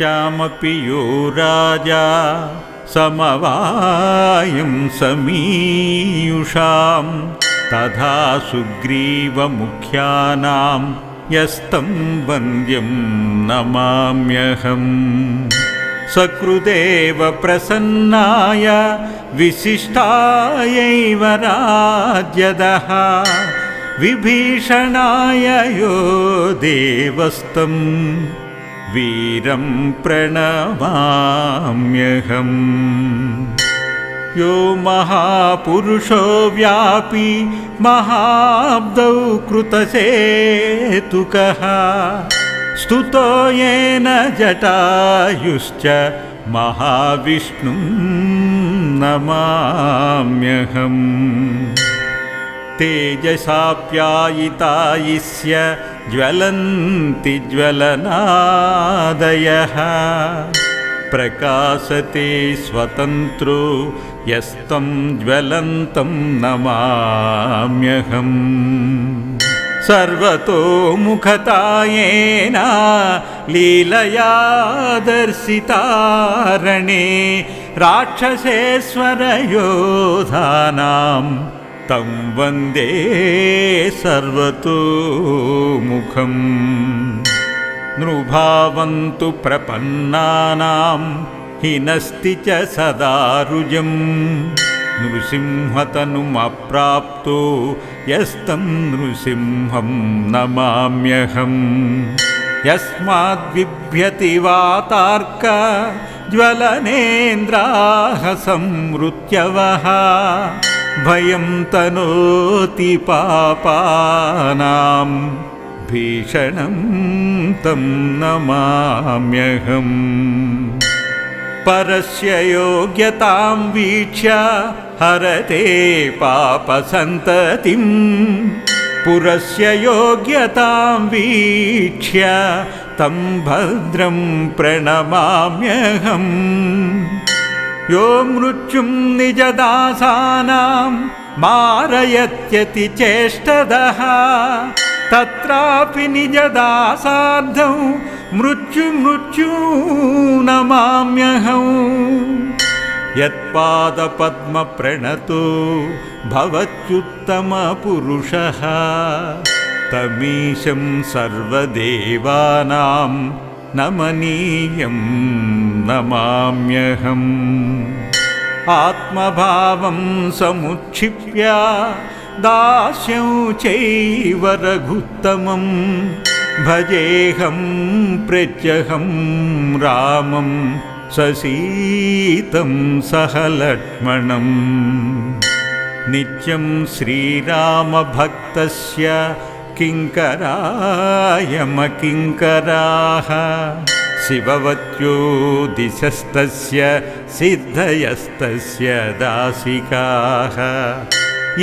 तिरश्चामपि यो राजा समवायं समीयुषां तथा सुग्रीवमुख्यानां यस्तं वन्द्यं नमाम्यहम्। सकृदेव प्रसन्नाय विशिष्टायैव राज्यदः। विभीषणाय यो देवस्तं वीरं प्रणमाम्यहम् यो महापुरुषो व्यापी महाब्दौ कृतसेतुकः। स्तुतो येन जटायुश्च महाविष्णुं नमाम्यहम्। तेजसाप्यायितायिष्य ज्वलन्ति ज्वलनादयः। प्रकाशते स्वतन्त्रो यस्तं ज्वलन्तं नमाम्यहम्। सर्वतोमुखतायेन लीलया दर्शितारणे राक्षसेश्वरयोधानां तं वन्दे सर्वतोमुखम्। नृभावन्तु प्रपन्नानां हिनस्ति च सदारुजम् नृसिंहतनुमप्राप्तो यस्तं नृसिंहं नमाम्यहम्। यस्माद्बिभ्यति वातार्क ज्वलनेन्द्राः संवृत्यवः भयं तनोति पापानां भीषणं तं नमाम्यहम्। परस्य योग्यतां वीक्ष्य हरते पापसन्ततिं। पुरस्य योग्यतां वीक्ष्य तं भद्रं प्रणमाम्यहम् यो मृत्युं निजदासानां मारयत्यति चेष्टदः तत्रापि निजदासार्धौ मृत्युमृत्यू नमाम्यहम् यत्पादपद्मप्रणतो भवत्युत्तमपुरुषः तमीशं सर्वदेवानां नमनीयं नमाम्यहम्। आत्मभावं समुत्क्षिप्य दास्यं चैव रघुत्तमं भजेऽहं प्रत्यहं रामं ससीतं सह लक्ष्मणम्। नित्यं श्रीरामभक्तस्य किङ्करायमकिङ्कराः शिववत्यो दिशस्तस्य सिद्धयस्तस्य दासिकाः।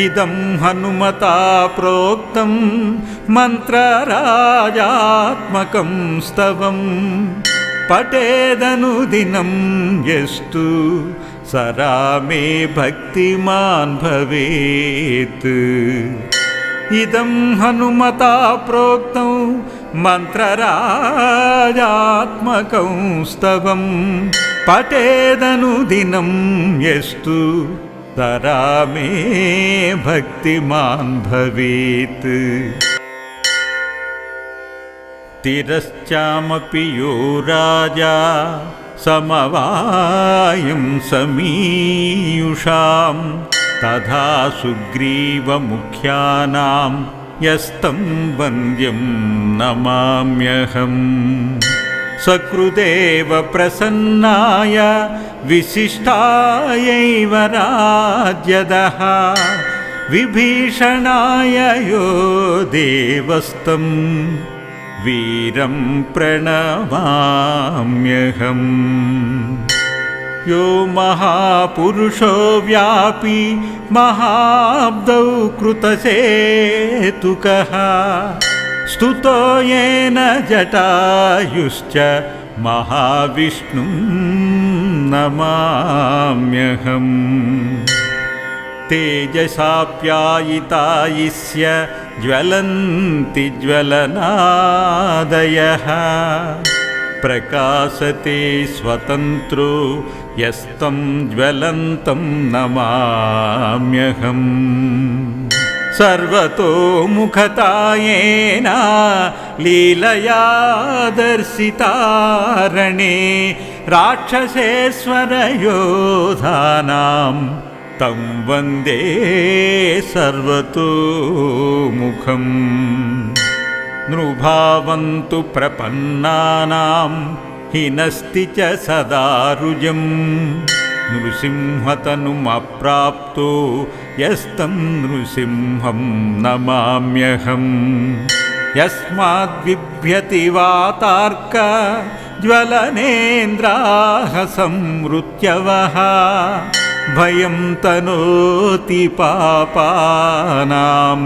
इदं हनुमता प्रोक्तं मन्त्रराजात्मकं स्तवम् पठेदनुदिनं यस्तु स रामे भक्तिमान् भवेत् इदं हनुमता प्रोक्तं मन्त्रराजात्मकं स्तवं पठेदनुदिनं यस्तु स रामे भक्तिमान् भवेत्। तिरश्चामपि यो राजा समवायं समीयुषां तथा सुग्रीवमुख्यानां यस्तं वन्द्यं नमाम्यहम् सकृदेव प्रसन्नाय विशिष्टायैव राज्यदः। विभीषणाय यो देवस्तम् वीरं प्रणमाम्यहम् यो महापुरुषो व्यापी महाब्दौ कृतसेतुकः। स्तुतो येन जटायुश्च महाविष्णुं नमाम्यहम्। तेजसाप्यायितायिष्य ज्वलन्ति ज्वलनादयः। प्रकाशते स्वतन्त्रो यस्तं ज्वलन्तं नमाम्यहम्। सर्वतोमुखतायेन लीलया दर्शितारणे राक्षसेश्वरयोधानां तं वन्दे सर्वतोमुखम् नृभावन्तु प्रपन्नानां हिनस्ति च सदारुजम् नृसिंहतनुमप्राप्तो यस्तं नृसिंहं नमाम्यहम्। यस्माद्बिभ्यति वातार्क ज्वलनेन्द्राः संवृत्यवः। भयं तनोति पापानां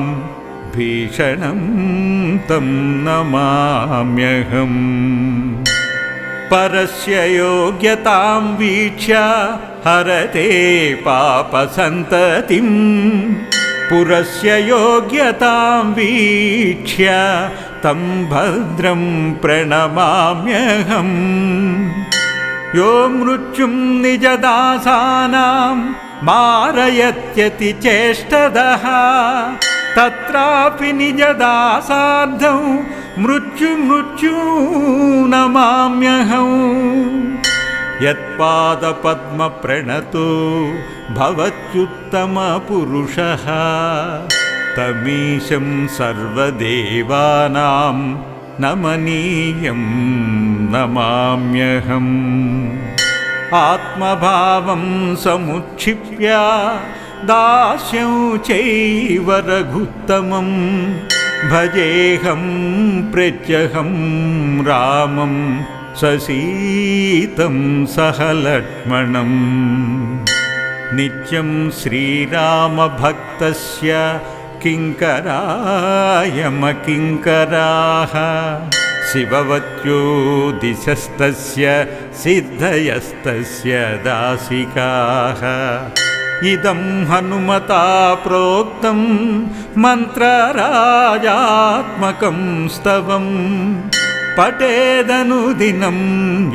भीषणं तं नमाम्यहम् परस्य योग्यतां वीक्ष्य हरते पापसन्ततिम् पुरस्य योग्यतां वीक्ष्य तं भद्रं प्रणमाम्यहम्। यो मृत्युं निजदासानां मारयत्यति चेष्टदः तत्रापि निजदासार्धौ मृत्युमृत्यू नमाम्यहम् यत्पादपद्मप्रणतो भवत्युत्तमपुरुषः। तमीशं सर्वदेवानां नमनीयं नमाम्यहम्। आत्मभावं समुक्षिप्य दास्यं चैव रघुत्तमम् भजेऽहं प्रत्यहं रामं ससीतं सह लक्ष्मणम् नित्यं श्रीरामभक्तस्य किङ्करायमकिङ्कराः शिववत्यो दिशस्तस्य सिद्धयस्तस्य दासिकाः इदं हनुमता प्रोक्तं मन्त्रराजात्मकं स्तवं। पठेदनुदिनं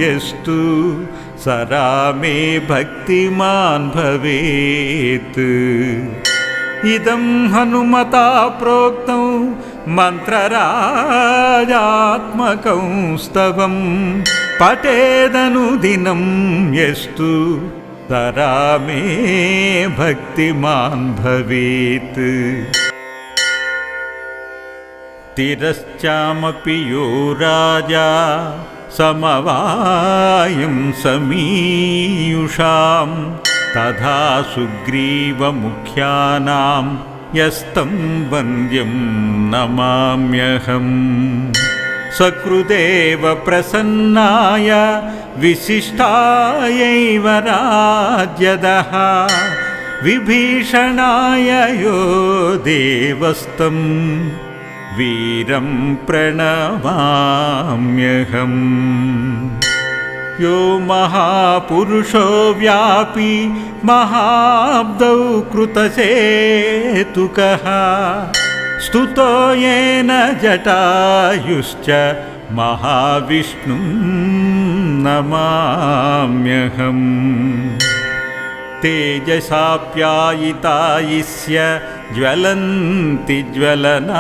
यस्तु स रामे भक्तिमान् भवेत्। इदं हनुमता प्रोक्तं मन्त्रराजात्मकं स्तवं। पठेदनुदिनं यस्तु तरामे भक्तिमान् भवेत् तिरश्चामपि यो राजा समवायं समीयुषां तथा सुग्रीवमुख्यानां यस्तं वन्द्यं नमाम्यहम् सकृदेव प्रसन्नाय विशिष्टायैव राज्यदः। विभीषणाय यो देवस्तं वीरं प्रणमाम्यहम् यो महापुरुषो व्यापी महाब्दौ कृतसेतुकः स्तुतो येन जटायुश्च महाविष्णुं नमाम्यहम्। तेजसाप्यायितायिष्य ज्वलन्ति ज्वलनादयः।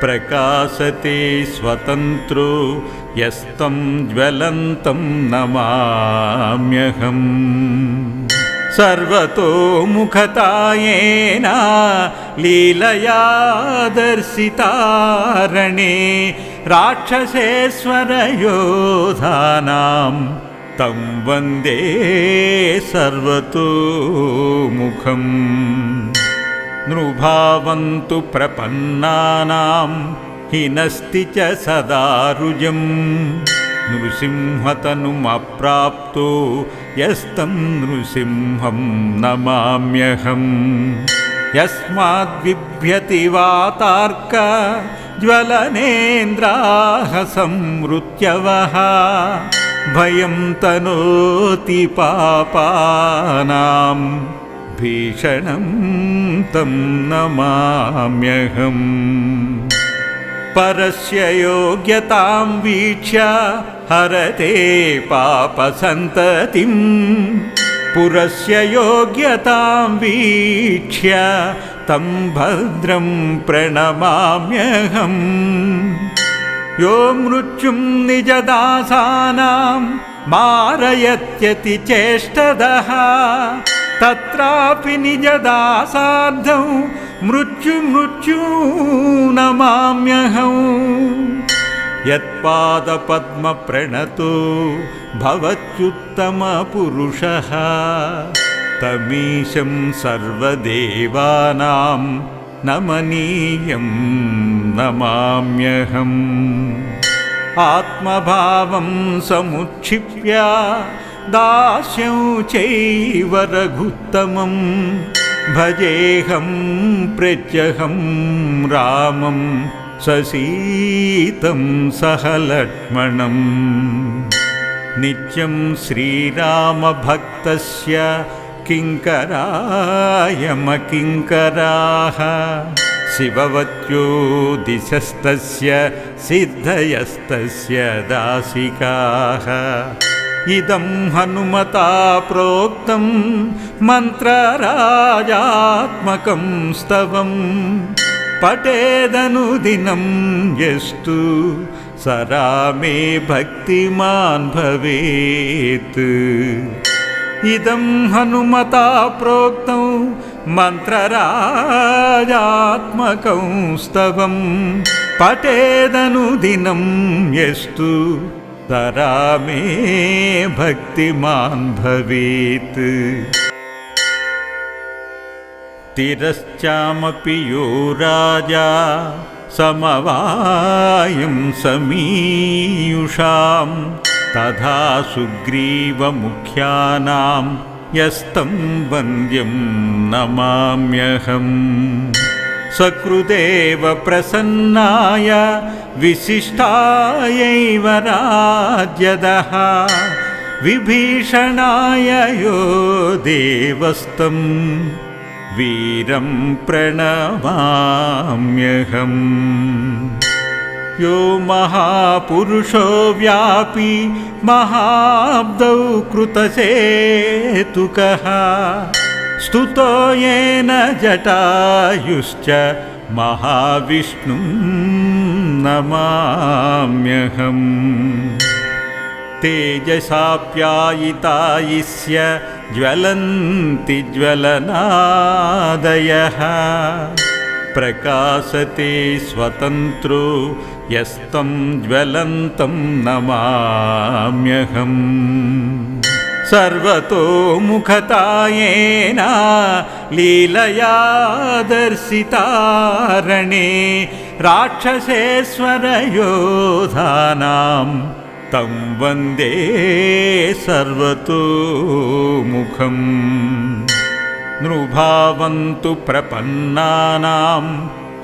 प्रकाशते स्वतन्त्रो यस्तं ज्वलन्तं नमाम्यहम् सर्वतोमुखतायेन लीलया दर्शितारणे राक्षसेश्वरयोधानां तं वन्दे सर्वतोमुखम् नृभावन्तु प्रपन्नानां हिनस्ति च सदारुजम् नृसिंहतनुमप्राप्तो यस्तं नृसिंहं नमाम्यहम्। यस्माद्बिभ्यति वातार्क ज्वलनेन्द्राः संवृत्यवः। भयं तनोति पापानां भीषणं तं नमाम्यहम्। परस्य योग्यतां वीक्ष्य हरते पापसन्ततिम्। पुरस्य योग्यतां वीक्ष्य तं भद्रं प्रणमाम्यहम्। यो मृत्युं निजदासानां मारयत्यति चेष्टदः। तत्रापि निजदासार्धौ मृत्युमृत्यू नमाम्यहम् यत्पादपद्मप्रणतो भवत्युत्तमपुरुषः। तमीशं सर्वदेवानां नमनीयं नमाम्यहम्। आत्मभावं समुक्षिप्य दास्यं चैव रघुत्तमं भजेऽहं प्रत्यहं रामं ससीतं सह लक्ष्मणम् नित्यं श्रीरामभक्तस्य किङ्करायमकिङ्कराः। शिववत्यो दिशस्तस्य सिद्धयस्तस्य दासिकाः। इदं हनुमता प्रोक्तं मन्त्रराजात्मकं स्तवम् पठेदनुदिनं यस्तु। स रामे भक्तिमान् भवेत्। इदं हनुमता प्रोक्तं मन्त्रराजात्मकं स्तवं पठेदनुदिनं यस्तु। स रामे भक्तिमान् भवेत् तिरश्चामपि यो राजा समवायं समीयुषां तथा सुग्रीवमुख्यानां यस्तं वन्द्यं नमाम्यहम् सकृदेव प्रसन्नाय विशिष्टायैव राज्यदः विभीषणाय यो देवस्तम् वीरं प्रणमाम्यहम् यो महापुरुषो व्यापी महाब्दौ कृतसेतुकः। स्तुतो येन जटायुश्च महाविष्णुं नमाम्यहम्। तेजसाप्यायितायिष्य ज्वलन्ति ज्वलनादयः। प्रकाशते स्वतन्त्रो यस्तं ज्वलन्तं नमाम्यहम्। सर्वतोमुखतायेन लीलया दर्शितारणे राक्षसेश्वरयोधानाम् तं वन्दे सर्वतोमुखम् नृभावन्तु प्रपन्नानां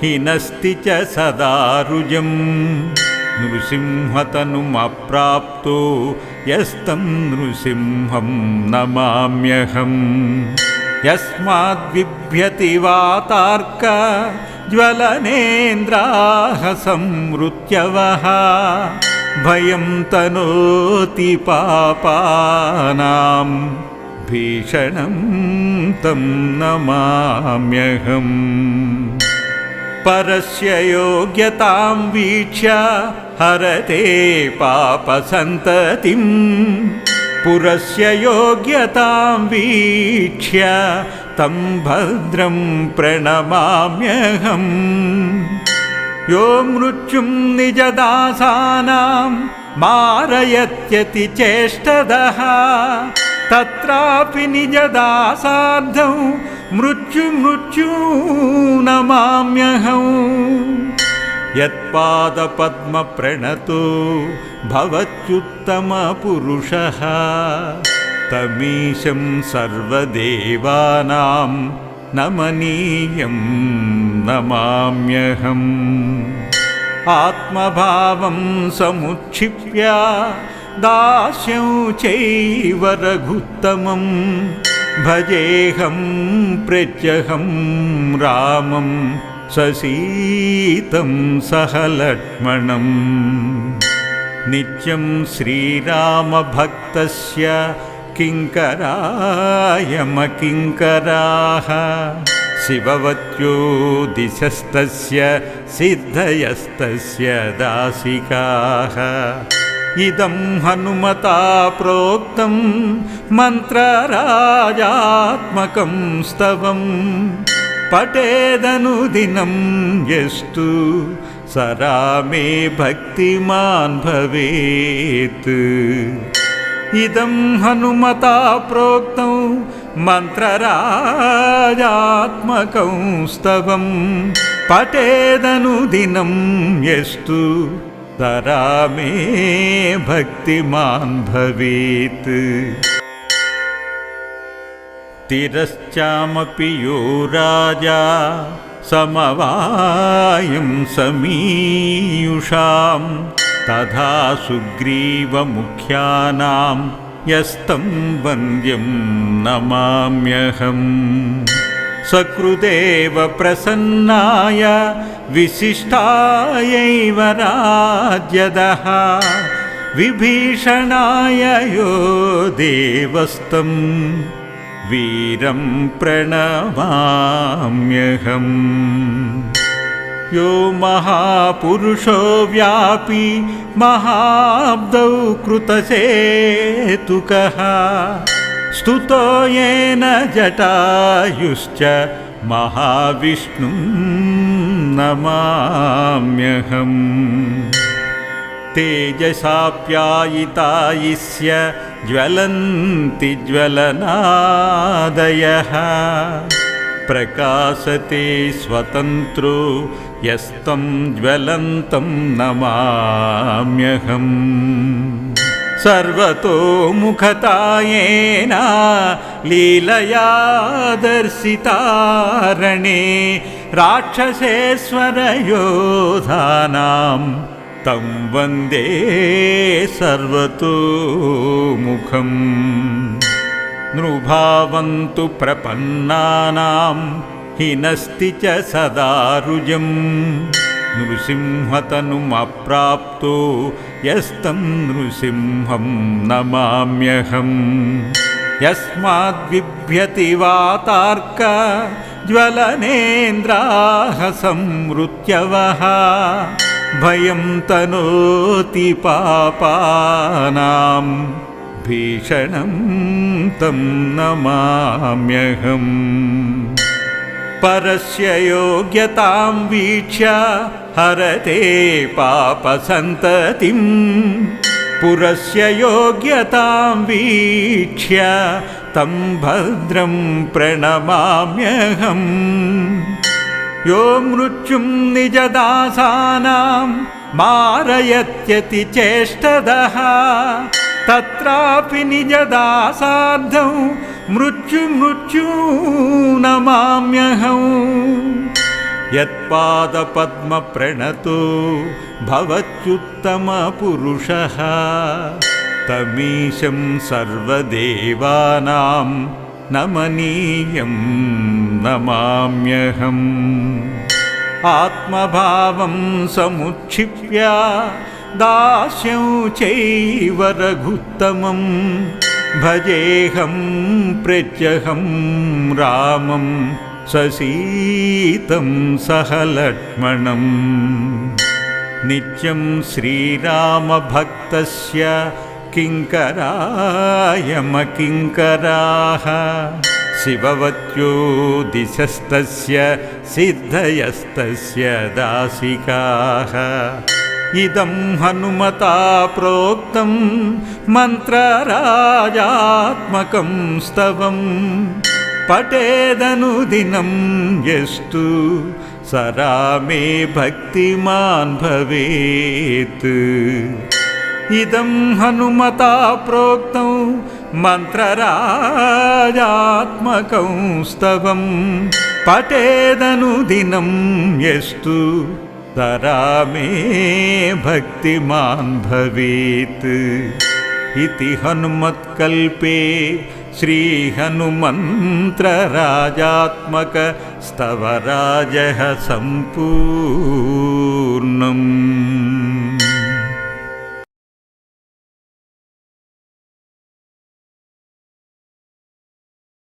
हिनस्ति च सदारुजम् नृसिंहतनुमप्राप्तो यस्तं नृसिंहं नमाम्यहम् यस्माद्बिभ्यति वातार्क ज्वलनेन्द्राः संमृत्यवः भयं तनोति पापानां भीषणं तं नमाम्यहम्। परस्य योग्यतां वीक्ष्य हरते पापसन्ततिम् पुरस्य योग्यतां वीक्ष्य तं भद्रं प्रणमाम्यहम् यो मृत्युं निजदासानां मारयत्यति चेष्टदः तत्रापि निजदासार्धौ मृत्युमृत्यू नमाम्यहम् यत्पादपद्मप्रणतो भवत्युत्तमपुरुषः तमीशं सर्वदेवानां नमनीयं नमाम्यहम्। आत्मभावं समुक्षिप्य दास्यं चैव रघुत्तमं भजेऽहं प्रत्यहं रामं ससीतं सह लक्ष्मणम्। नित्यं श्रीरामभक्तस्य किङ्करायमकिङ्कराः दिशस्तस्य सिद्धयस्तस्य दासिकाः। इदं हनुमता प्रोक्तं मन्त्रराजात्मकं स्तवम् पटेदनुदिनं यस्तु स रामे भक्तिमान् भवेत्। इदं हनुमता प्रोक्तं मन्त्रराजात्मकं स्तवं पटेदनुदिनं यस्तु स रामे भक्तिमान् भवेत्। तिरश्चामपि यो राजा समवायं समीयुषां तथा सुग्रीवमुख्यानां यस्तं वन्द्यं नमाम्यहम्। सकृदेव प्रसन्नाय विशिष्टायैव राज्यदः। विभीषणाय यो देवस्तम् वीरं प्रणमाम्यहम् यो महापुरुषो व्यापी महाब्दौ कृतसेतुकः। स्तुतो येन जटायुश्च महाविष्णुं नमाम्यहम्। तेजसाप्यायितायिष्य ज्वलन्ति ज्वलनादयः। प्रकाशते स्वतन्त्रो यस्तं ज्वलन्तं नमाम्यहम्। सर्वतोमुखतायेन लीलया दर्शितारणे राक्षसेश्वरयोधानां तं वन्दे सर्वतोमुखम् नृभावन्तु प्रपन्नानां हिनस्ति च सदारुजम्। नृसिंहतनुमप्राप्तो यस्तं नृसिंहं नमाम्यहम्। यस्माद्बिभ्यति वातार्क ज्वलनेन्द्राः संमृत्यवः भयं तनोति पापानां भीषणं तं नमाम्यहम् परस्य योग्यतां वीक्ष्य हरते पापसन्ततिं पुरस्य योग्यतां वीक्ष्य तं भद्रं प्रणमाम्यहम्। यो मृत्युं निजदासानां मारयत्यति चेष्टदः तत्रापि निजदासार्धौ मृत्युमृत्यू नमाम्यहम् यत्पादपद्मप्रणतो भवत्युत्तमपुरुषः। तमीशं सर्वदेवानां नमनीयं नमाम्यहम्। आत्मभावं समुत्क्षिप्य दास्यं चैव रघुत्तमं भजेऽहं प्रत्यहं रामं ससीतं सह लक्ष्मणम् नित्यं श्रीरामभक्तस्य किङ्करायमकिङ्कराः शिववत्यो दिशस्तस्य सिद्धयस्तस्य दासिकाः इदं हनुमता प्रोक्तं मन्त्रराजात्मकं स्तवम् पटेदनुदिनं यस्तु स रामे भक्तिमान् भवेत्। इदं हनुमता प्रोक्तं मन्त्रराजात्मकं स्तवं। पटेदनुदिनं यस्तु रामे भक्तिमान् भवेत्। इति हनुमत्कल्पे श्रीहनुमन्त्रराजात्मकस्तवराजः सम्पूर्णम्